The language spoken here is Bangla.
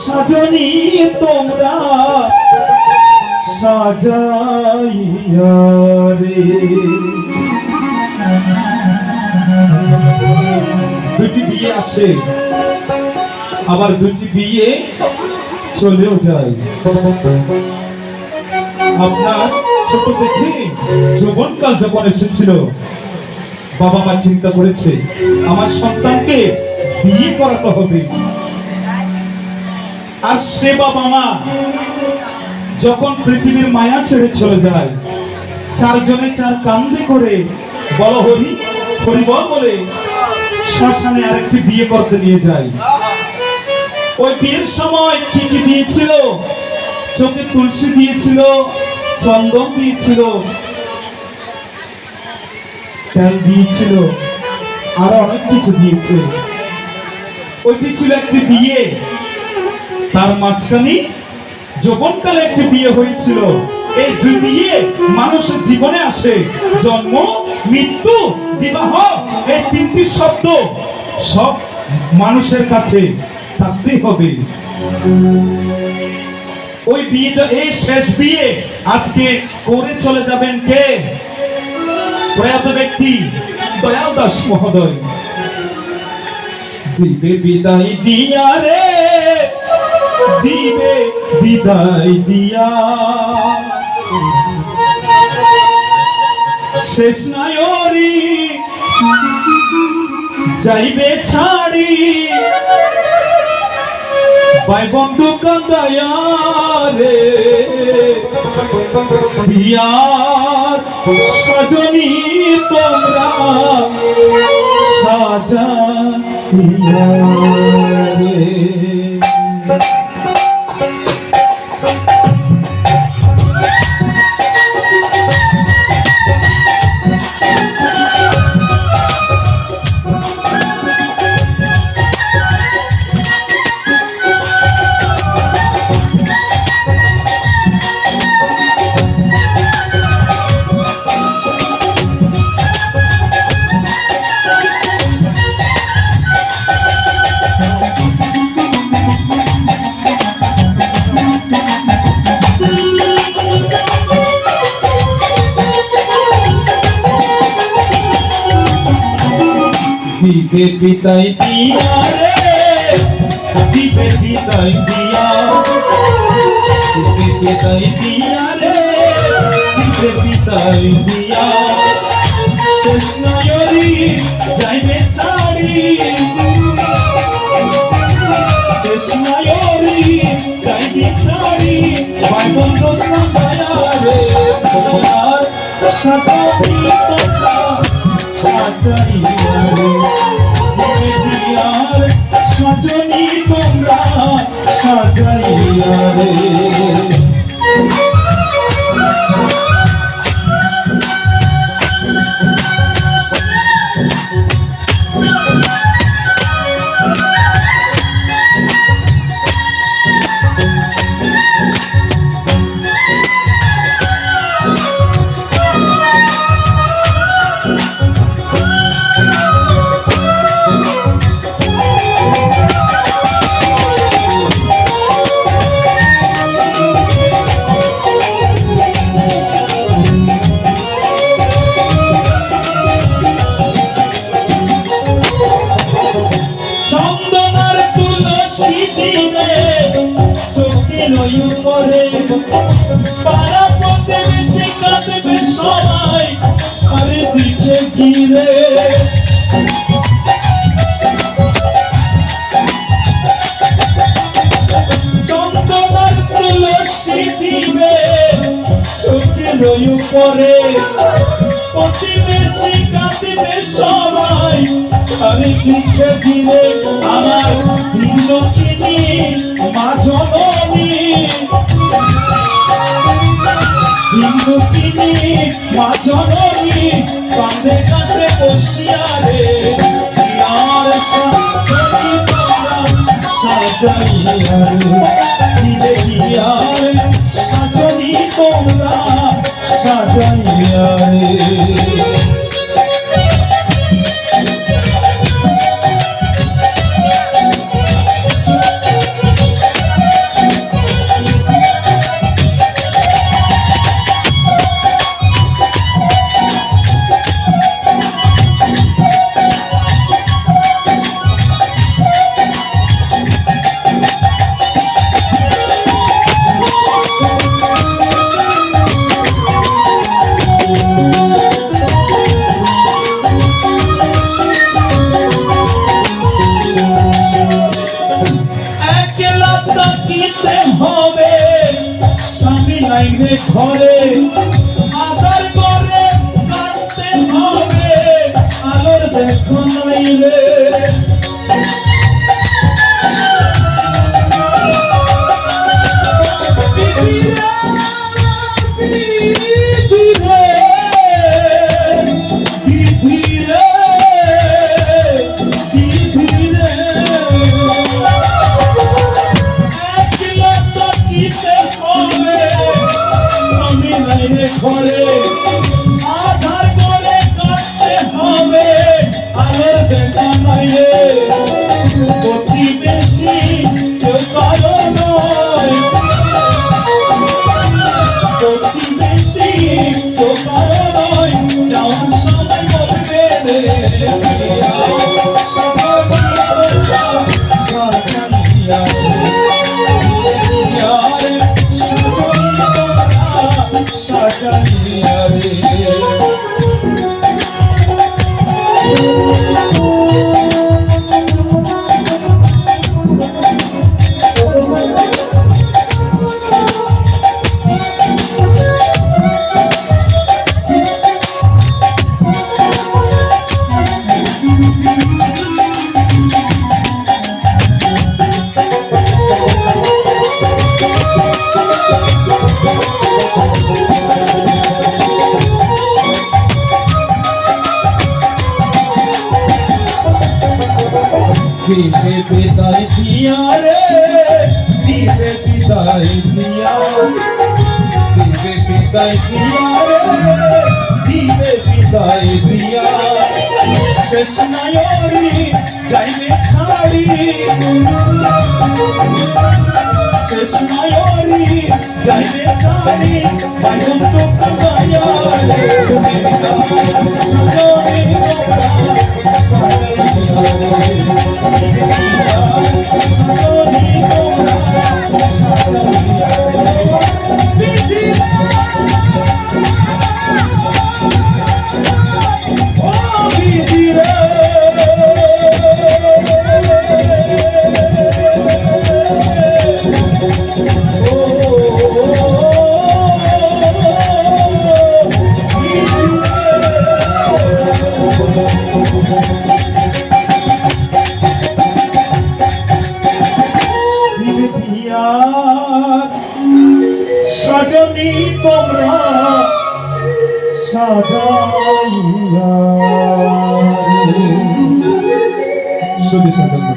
সাজনি তোমরা সাজাইয়া দুটি বিয়ে আসে, আবার দুটি বিয়ে চলেও যায়। আপনার ছোট থেকে যৌবনকাল যখন এসেছিল বাবা মা চিন্তা করেছে, আমার সন্তানকে বিয়ে করাতে হবে। আর সে বাবা মা যখন পৃথিবীর মায়া ছেড়ে চলে যায়, চারজনে চার কান্দে করে বল হরি হরিবল বলে শ্মশানে আরেকটি বিয়ে করতে নিয়ে যায়। ওই বিয়ের সময় কি কি দিয়েছিল? চোখে তুলসী দিয়েছিল, চন্দন দিয়েছিল তেল দিয়েছিল, আরও অনেক কিছু দিয়েছে। ওইটি ছিল একটি বিয়ে। তার মাঝখানে যৌবনকালে একটি বিয়ে হয়েছিল। এই দুই বিয়ে মানুষের জীবনে আসে। জন্ম, মৃত্যু, বিবাহ, এই তিনটি শব্দ সব মানুষের কাছে থাকতেই হবে। ওই বিয়ে এই শেষ বিয়ে আজকে করে চলে যাবেন কে? প্রয়াত ব্যক্তি দয়াল দাস মহোদয়। দিবে বিদায় দিয়া রে। দিবে বিদায় দিয়া। শেষ নায়রি যাইবে ছাড়ি। ভাই বন্ধু কান্দায়া রে। বিয়ার সজনী তোমরা সাজা দিবে বিদায় দিয়া রে। দিবে বিদায় দিয়া। দিবে বিদায় দিয়া রে। বিদায় দিয়া। শেষ যাইবে ছাড়ি। শেষ যাইবে ছাড়ি। ভাই বন্ধু কান্দায়া রে। তোমার তোমরা সাজাইয়া সাজাইয়া ঘিরে চন্দনার তুলসী দিবে নই উপরে। প্রতিবেশী কাঁদিবে সবাই চারিদিকে ঘিরে আমার হিন্দুকিনি মা জননী। হিন্দুকিনি মা জননী কাঁদে বসিয়া রে। একলা থাকিতে হবে? স্বামী নাই রে ঘরে। আদার করে কাটতে হবে। আলোর দেখো নাই রে। সাজাইয়া রে। দিবে বিদায় দিয়া রে। দিবে বিদায় দিয়া। দিবে বিদায় দিয়া রে। দিবে বিদায় দিয়া। শেষ নায়রি যাইবে ছাড়ি শেষ নায়রি যাইবে ছাড়ি বাইন তো কায়া সাজাইয়া শুধু সাজানো